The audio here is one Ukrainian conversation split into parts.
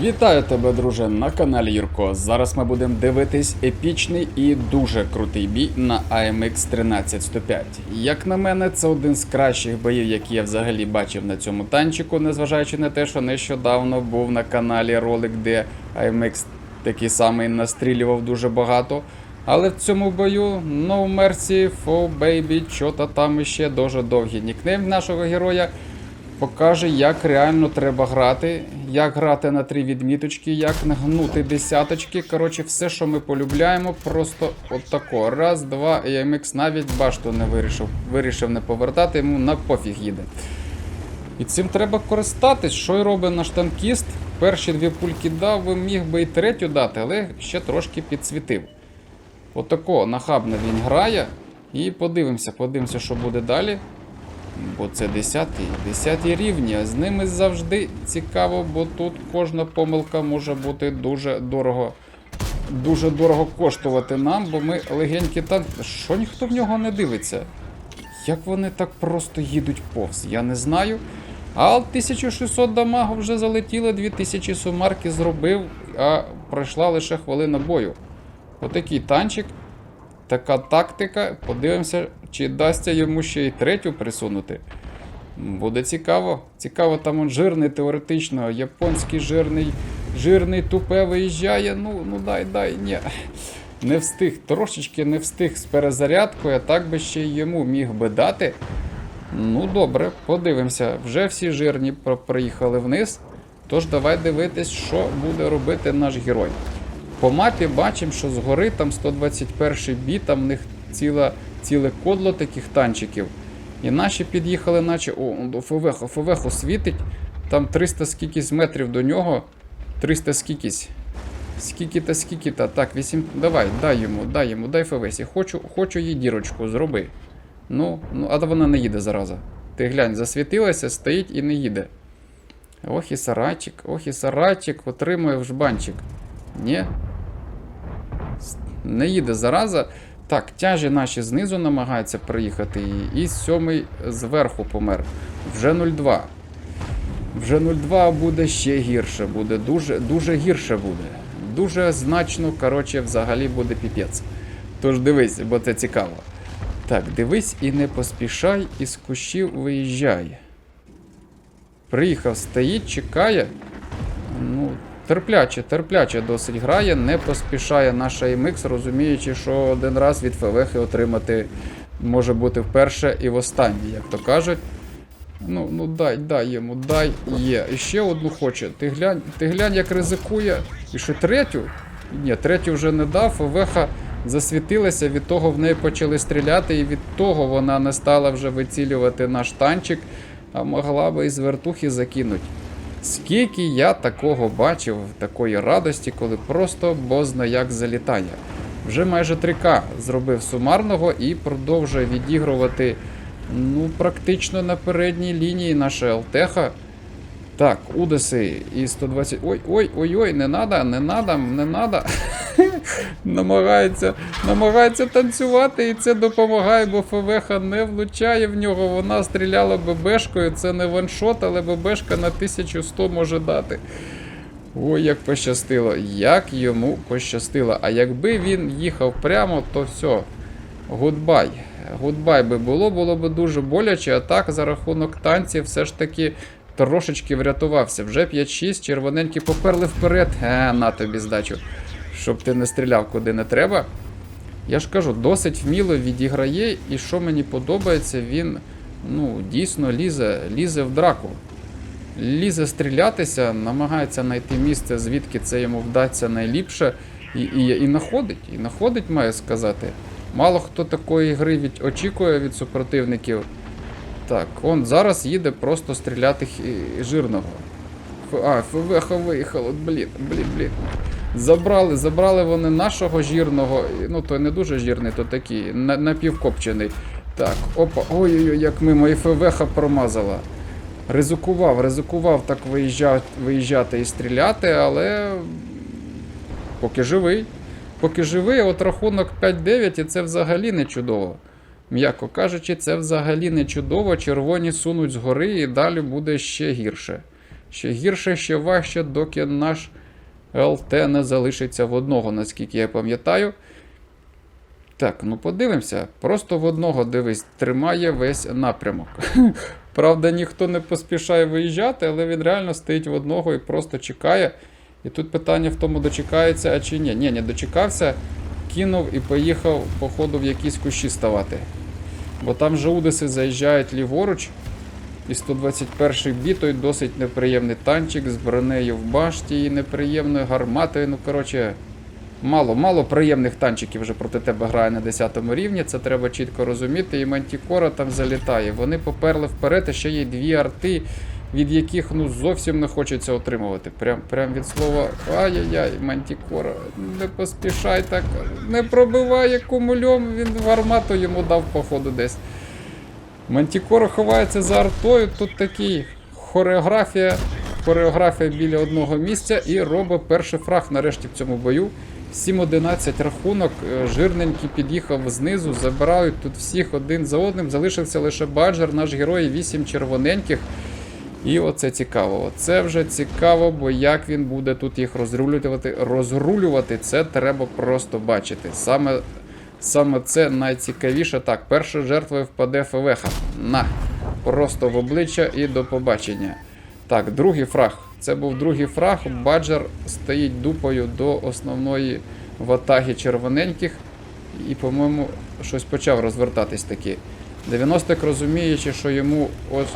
Вітаю тебе, друже, на каналі Юрко. Зараз ми будемо дивитись епічний і дуже крутий бій на AMX 13105. Як на мене, це один з кращих боїв, які я взагалі бачив на цьому танчику, незважаючи на те, що нещодавно був на каналі ролик, де AMX такий самий настрілював дуже багато. Але в цьому бою No Mercy, Fo Baby, що-то там іще дуже довгий нікнейм нашого героя покаже, як реально треба грати, як грати на три відміточки, як нагнути десяточки. Коротше, все, що ми полюбляємо, просто от тако. Раз, два, і MX навіть башту не вирішив. Вирішив не повертати, йому на пофіг їде. І цим треба користатись, що й робить наш танкіст. Перші дві пульки дав, міг би і третю дати, але ще трошки підсвітив. Отако нахабно він грає. І подивимося, подивимося, що буде далі. Бо це 10 10 рівні, з ними завжди цікаво, бо тут кожна помилка може бути дуже дорого. Дуже дорого коштувати нам, бо ми легенькі танки. Що ніхто в нього не дивиться? Як вони так просто їдуть повз? Я не знаю. А 1600 дамагу вже залетіло, 2000 сумарки зробив, а пройшла лише хвилина бою. Отакий танчик. Така тактика. Подивимося, чи дасться йому ще й третю присунути. Буде цікаво. Цікаво, там он жирний теоретично, японський жирний, жирний тупе виїжджає. Ну, ну дай, дай, ні. Не встиг, трошечки не встиг з перезарядкою, а так би ще й йому міг би дати. Ну, добре, подивимося. Вже всі жирні проїхали вниз. Тож давай дивитись, що буде робити наш герой. По мапі бачимо, що згори там 121 бій, там в них ціла, ціле кодло таких танчиків. І наші під'їхали, наче. О, Фовехо, Фовехо світить. Там 300 скількись метрів до нього. 300 скількись. Скільки-то, скільки-то. Так, 8. Давай, дай йому, дай йому, дай Февесі. Хочу, хочу їй дірочку, зроби. Ну, ну, а вона не їде зараза. Ти глянь, засвітилася, стоїть і не їде. Ох і сарайчик, ох і сарайчик, отримує в жбанчик. Ні. Не їде зараза. Так, тяжі наші знизу намагаються проїхати. І, і сьомий зверху помер. Вже 0,2. Вже 0,2 буде ще гірше. Буде дуже, дуже гірше буде. Дуже значно, коротше, взагалі буде піпець. Тож дивись, бо це цікаво. Так, дивись і не поспішай, із кущів виїжджай. Приїхав, стоїть, чекає. Терпляче, терпляче досить грає, не поспішає наша MX, розуміючи, що один раз від ФВХ отримати може бути вперше і востаннє, як то кажуть. Ну, ну дай, дай йому, дай є. І ще одну хоче. Ти глянь, ти глянь, як ризикує. І що третю? Ні, третю вже не дав. ФВХ засвітилася, від того в неї почали стріляти, і від того вона не стала вже вицілювати наш танчик, а могла би із вертухи закинути. Скільки я такого бачив, такої радості, коли просто бозна як залітає. Вже майже 3К зробив сумарного і продовжує відігрувати ну, практично на передній лінії наша Алтеха. Так, Удеси і 120. Ой, ой, ой, ой, не надо, не надо, не надо. намагається, намагається танцювати, і це допомагає, бо ФВХ не влучає в нього. Вона стріляла ББшкою. Це не ваншот, але ББшка на 1100 може дати. Ой, як пощастило, як йому пощастило. А якби він їхав прямо, то все. Гудбай. Гудбай би було, було б дуже боляче, а так за рахунок танців все ж таки трошечки врятувався. Вже 5-6, червоненькі поперли вперед. Е, на тобі здачу. Щоб ти не стріляв куди не треба. Я ж кажу, досить вміло відіграє, і що мені подобається, він ну, дійсно лізе, лізе в драку. Лізе стрілятися, намагається знайти місце, звідки це йому вдасться найліпше. І, і, і находить, і находить, маю сказати. Мало хто такої гри від, очікує від супротивників. Так, он зараз їде просто стріляти жирного. А, ФВХ виїхало, блін, блін, блін. Забрали, забрали вони нашого жирного, ну той не дуже жирний, то такий, напівкопчений. Так, опа, ой-ой-ой, як мимо і ФВХ промазала. Ризикував, ризикував так виїжджати, виїжджати і стріляти, але поки живий. Поки живий, от рахунок 5-9, і це взагалі не чудово. М'яко кажучи, це взагалі не чудово. Червоні сунуть згори і далі буде ще гірше. Ще гірше, ще важче, доки наш ЛТ не залишиться в одного, наскільки я пам'ятаю. Так, ну подивимося. Просто в одного дивись, тримає весь напрямок. Правда, ніхто не поспішає виїжджати, але він реально стоїть в одного і просто чекає. І тут питання в тому, дочекається, а чи ні. Ні, не дочекався, кинув і поїхав, походу, в якісь кущі ставати. Бо там же Удеси заїжджають ліворуч. І 121-й бій, той досить неприємний танчик з бронею в башті і неприємною гарматою. Ну, коротше, мало, мало приємних танчиків вже проти тебе грає на 10 рівні. Це треба чітко розуміти. І Мантікора там залітає. Вони поперли вперед, і ще є дві арти, від яких ну зовсім не хочеться отримувати. Прям, прям від слова ай-яй-яй, Мантікора, не поспішай так, не пробивай кумульом, він в армату йому дав, походу, десь. Мантікора ховається за артою. Тут такий хореографія. Хореографія біля одного місця і робить перший фраг нарешті в цьому бою. 7-11 рахунок. е, Жирненький під'їхав знизу, забирають тут всіх один за одним. Залишився лише баджер, наш герой, 8 червоненьких. І оце цікаво. Оце вже цікаво, бо як він буде тут їх розрулювати, розрулювати, це треба просто бачити. Саме Саме це найцікавіше. Так, перша жертва впаде ФВХ. На. Просто в обличчя і до побачення. Так, другий фраг. Це був другий фраг. Баджер стоїть дупою до основної ватаги червоненьких. І, по-моєму, щось почав розвертатись таки. 90-к розуміючи, що йому ось,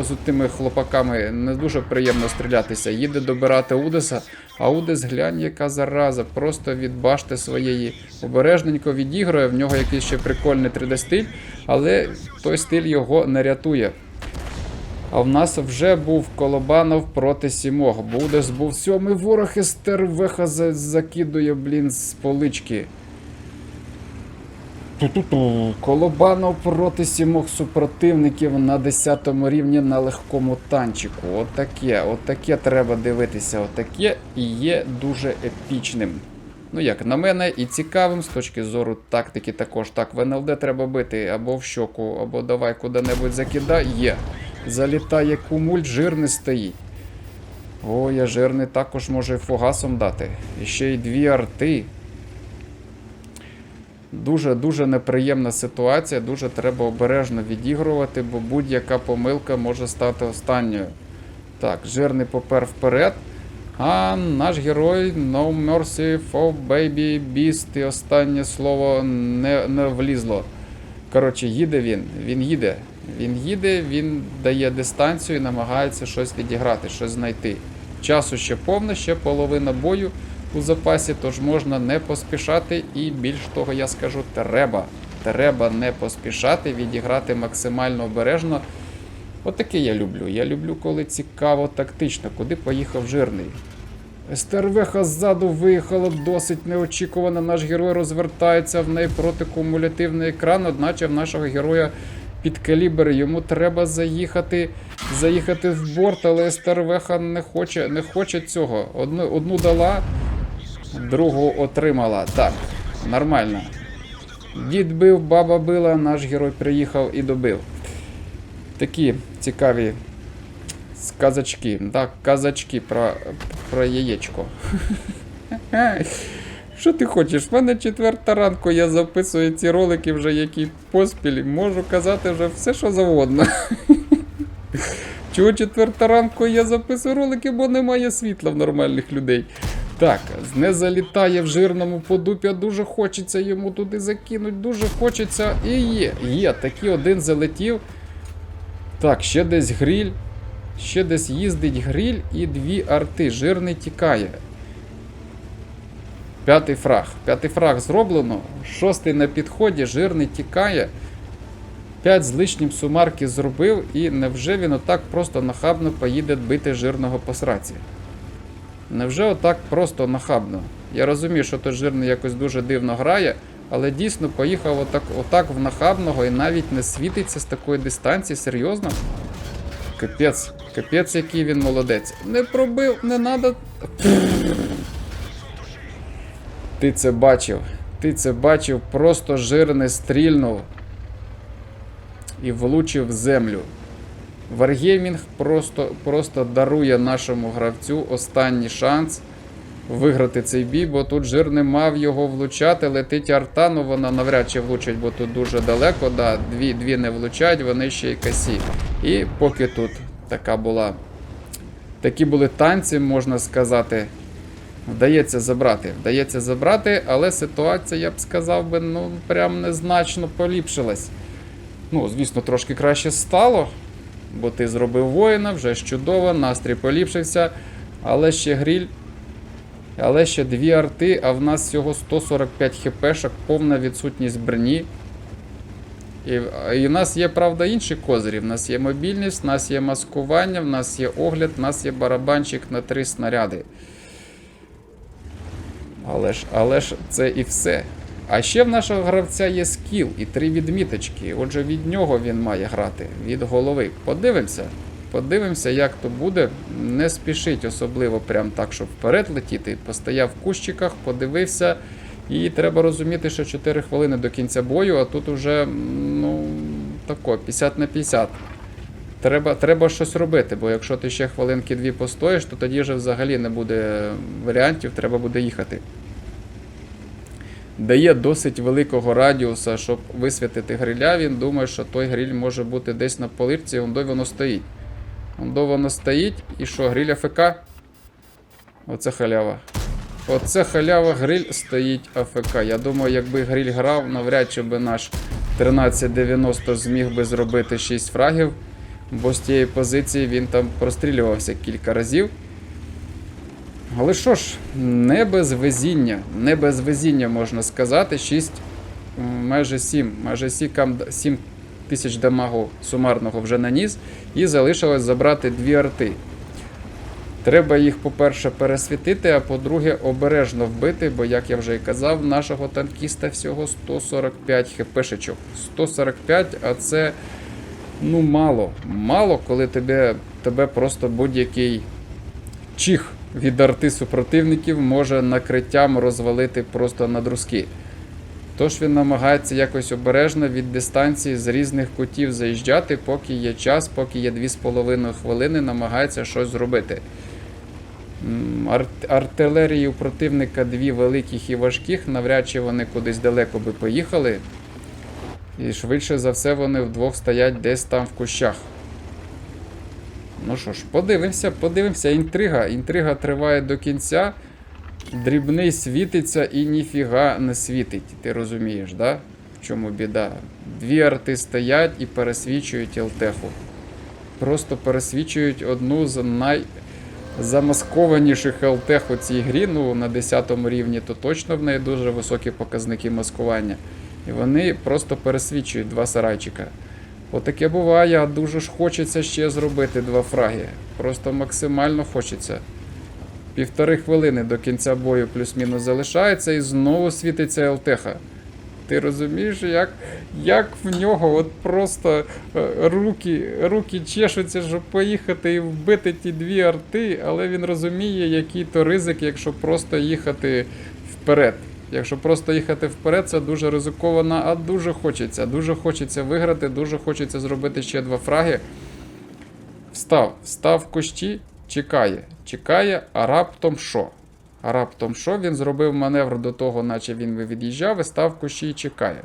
ось тими хлопаками не дуже приємно стрілятися, їде добирати Удеса, а Удес глянь, яка зараза, просто від башти своєї обережненько відігрує. В нього якийсь ще прикольний 3D-стиль, але той стиль його не рятує. А в нас вже був Колобанов проти сімох. Будес був сьомий ворог і стервеха закидує, блін, з полички. Ту-ту-ту. Колобанов проти сімох супротивників на 10 рівні на легкому танчику. Отаке, отаке треба дивитися. Отаке і є дуже епічним. Ну, як на мене, і цікавим з точки зору тактики також. Так, в НЛД треба бити або в щоку, або давай куди-небудь закидай. Є. Залітає кумуль, жирний стоїть. О, я жирний також може фугасом дати. І ще й дві арти. Дуже дуже неприємна ситуація, дуже треба обережно відігрувати, бо будь-яка помилка може стати останньою. Так, жирний попер вперед. А наш герой No Mercy for Baby Beast. І останнє слово не, не влізло. Коротше, їде він. Він їде. Він їде, він дає дистанцію і намагається щось відіграти, щось знайти. Часу ще повно, ще половина бою у запасі, тож можна не поспішати, і більш того, я скажу, треба. Треба не поспішати, відіграти максимально обережно. Отаке я люблю. Я люблю, коли цікаво, тактично, куди поїхав жирний. СТРВХ ззаду виїхала досить неочікувано. Наш герой розвертається в неї проти кумулятивний екран, одначе в нашого героя під калібр. Йому треба заїхати, заїхати в борт, але СТРВХ не хоче, не хоче цього. Одну, одну дала, другу отримала. Так, нормально. Дід бив, баба била, наш герой приїхав і добив. Такі цікаві казачки. Так, казачки про, про яєчко. Що ти хочеш? В мене четверта ранку, я записую ці ролики вже які поспіль. Можу казати вже все, що завгодно. Чого четверта ранку я записую ролики, бо немає світла в нормальних людей. Так, не залітає в жирному подупі, дуже хочеться йому туди закинуть, дуже хочеться. І є, є, такий один залетів. Так, ще десь гриль. Ще десь їздить гриль і дві арти. Жирний тікає. П'ятий фраг. П'ятий фраг зроблено. Шостий на підході, жирний тікає. П'ять з лишнім сумарки зробив, і невже він отак просто нахабно поїде бити жирного по сраці? Невже отак просто нахабно? Я розумію, що той жирний якось дуже дивно грає, але дійсно поїхав отак, отак в нахабного і навіть не світиться з такої дистанції, серйозно? Капець, капець, який він молодець. Не пробив, не надо. Ти це бачив. Ти це бачив, просто жирний стрільнув і влучив в землю. Wargaming просто, просто дарує нашому гравцю останній шанс виграти цей бій, бо тут жир не мав його влучати. Летить арта, вона навряд чи влучить, бо тут дуже далеко. Да, дві, дві не влучають, вони ще й косі. І поки тут така була. Такі були танці, можна сказати. Вдається забрати. Вдається забрати, але ситуація, я б сказав би, ну прям незначно поліпшилась. Ну, звісно, трошки краще стало, бо ти зробив воїна, вже чудово, настрій поліпшився, але ще гріль. Але ще дві арти, а в нас всього 145 хпшок, повна відсутність броні. І, і в нас є, правда, інші козирі. В нас є мобільність, в нас є маскування, в нас є огляд, в нас є барабанчик на три снаряди. Але ж, але ж це і все. А ще в нашого гравця є скіл і три відміточки. Отже, від нього він має грати, від голови. Подивимося. Подивимося, як то буде. Не спішить особливо прям так, щоб вперед летіти. Постояв в кущиках, подивився. І треба розуміти, що 4 хвилини до кінця бою, а тут уже, ну, тако, 50 на 50. Треба, треба щось робити, бо якщо ти ще хвилинки дві постоїш, то тоді вже взагалі не буде варіантів, треба буде їхати. Дає досить великого радіуса, щоб висвітити гриля. Він думає, що той гриль може бути десь на полирці, ондо воно стоїть. Ондо воно стоїть, і що, гриль АФК? Оце халява. Оце халява гриль стоїть АФК. Я думаю, якби гриль грав, навряд чи би наш 1390 зміг би зробити 6 фрагів, бо з тієї позиції він там прострілювався кілька разів. Але що ж, не без везіння, не без везіння можна сказати. 6, майже 7, майже 7, 7 тисяч дамагу сумарного вже наніс, і залишилось забрати дві арти. Треба їх, по-перше, пересвітити, а по-друге, обережно вбити, бо, як я вже і казав, нашого танкіста всього 145 хпшечок. 145, а це ну мало. Мало, коли тебе, тебе просто будь-який чих від арти супротивників може накриттям розвалити просто на друзки. Тож він намагається якось обережно від дистанції з різних кутів заїжджати, поки є час, поки є 2,5 хвилини, намагається щось зробити. Артилерії у противника дві великих і важких, навряд чи вони кудись далеко би поїхали. І швидше за все вони вдвох стоять десь там в кущах. Ну що ж, подивимося, подивимося. Інтрига. Інтрига триває до кінця. Дрібний світиться і ніфіга не світить. Ти розумієш, да? В чому біда? Дві арти стоять і пересвічують ЛТХу. Просто пересвічують одну з найзамаскованіших ЛТХ у цій грі. Ну, на 10 рівні, то точно в неї дуже високі показники маскування. І вони просто пересвічують два сарайчика. Отаке буває, дуже ж хочеться ще зробити два фраги. Просто максимально хочеться. Півтори хвилини до кінця бою плюс-мінус залишається і знову світиться ЛТХ. Ти розумієш, як, як в нього от просто е, руки, руки чешуться, щоб поїхати і вбити ті дві арти, але він розуміє, який то ризик, якщо просто їхати вперед. Якщо просто їхати вперед, це дуже ризиковано, а дуже хочеться. Дуже хочеться виграти, дуже хочеться зробити ще два фраги. Встав, встав в кущі, чекає, чекає, а раптом що? А раптом що? Він зробив маневр до того, наче він від'їжджав, і став в кущі і чекає.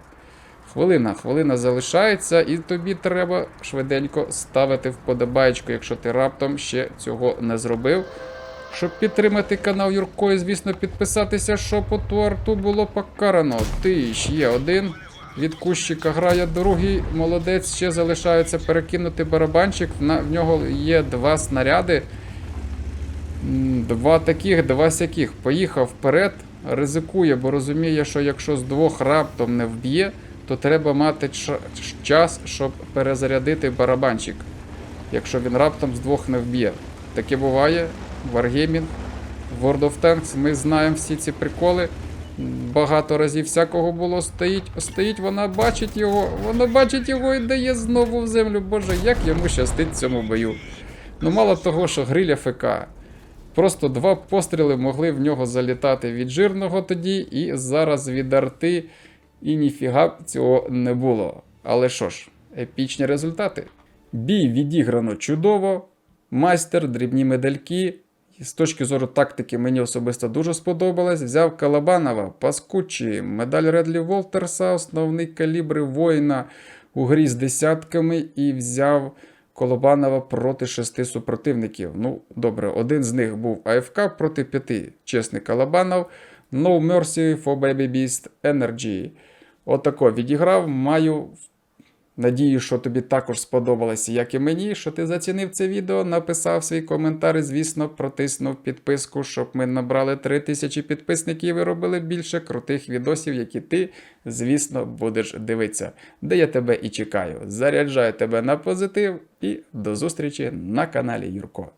Хвилина, хвилина залишається, і тобі треба швиденько ставити вподобаєчку, якщо ти раптом ще цього не зробив. Щоб підтримати канал Юрко і, звісно, підписатися, щоб по ту арту було покарано. Ти ж є один. Від кущика грає другий, молодець, ще залишається перекинути барабанчик. На, в нього є два снаряди. Два таких, два сяких. Поїхав вперед, ризикує, бо розуміє, що якщо з двох раптом не вб'є, то треба мати ча- час, щоб перезарядити барабанчик. Якщо він раптом з двох не вб'є. Таке буває. Wargaming, World of Tanks, ми знаємо всі ці приколи. Багато разів всякого було стоїть. Стоїть, вона бачить його, вона бачить його і дає знову в землю. Боже, як йому щастить в цьому бою. Ну, мало того, що гриля ФК. Просто два постріли могли в нього залітати від жирного тоді, і зараз від арти, і ніфіга цього не було. Але що ж, епічні результати. Бій відіграно чудово. Майстер, дрібні медальки. З точки зору тактики мені особисто дуже сподобалось. Взяв Калабанова, Паскучі, медаль Редлі Волтерса, основний калібри воїна у грі з десятками і взяв Колобанова проти шести супротивників. Ну, добре, один з них був АФК проти п'яти. Чесний Калабанов. No Mercy for Baby Beast Energy. Отако відіграв. Маю Надію, що тобі також сподобалося, як і мені, що ти зацінив це відео, написав свій коментар і, звісно, протиснув підписку, щоб ми набрали 3000 підписників і робили більше крутих відосів, які ти, звісно, будеш дивитися, де я тебе і чекаю. Заряджаю тебе на позитив і до зустрічі на каналі Юрко.